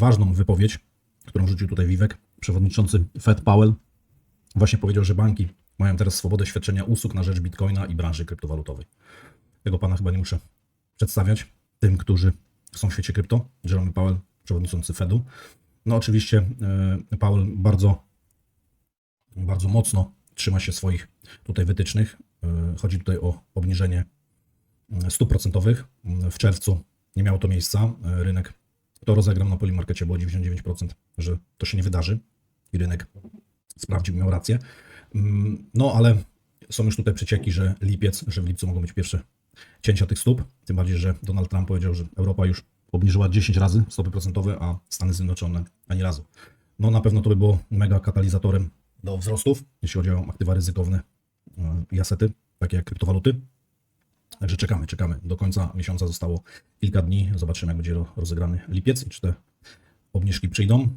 ważną wypowiedź, którą rzucił tutaj Vivek, przewodniczący Fed Powell. Właśnie powiedział, że banki mają teraz swobodę świadczenia usług na rzecz bitcoina i branży kryptowalutowej. Tego pana chyba nie muszę przedstawiać tym, którzy są w świecie krypto. Jerome Powell, przewodniczący Fedu. No oczywiście e, Powell bardzo, bardzo mocno trzyma się swoich tutaj wytycznych. E, Chodzi tutaj o obniżenie e, stóp procentowych. W czerwcu nie miało to miejsca. Rynek to rozegrał na Polimarkecie, było 99%, że to się nie wydarzy i rynek sprawdził, miał rację. Mm, No ale są już tutaj przecieki, że lipiec, że w lipcu mogą być pierwsze cięcia tych stóp. Tym bardziej, że Donald Trump powiedział, że Europa już obniżyła 10 razy stopy procentowe, a Stany Zjednoczone ani razu. No na pewno to by było mega katalizatorem do wzrostów, jeśli chodzi o aktywa ryzykowne e, i asety, takie jak kryptowaluty. Także czekamy, czekamy. Do końca miesiąca zostało kilka dni. Zobaczymy, jak będzie ro- rozegrany lipiec i czy te obniżki przyjdą.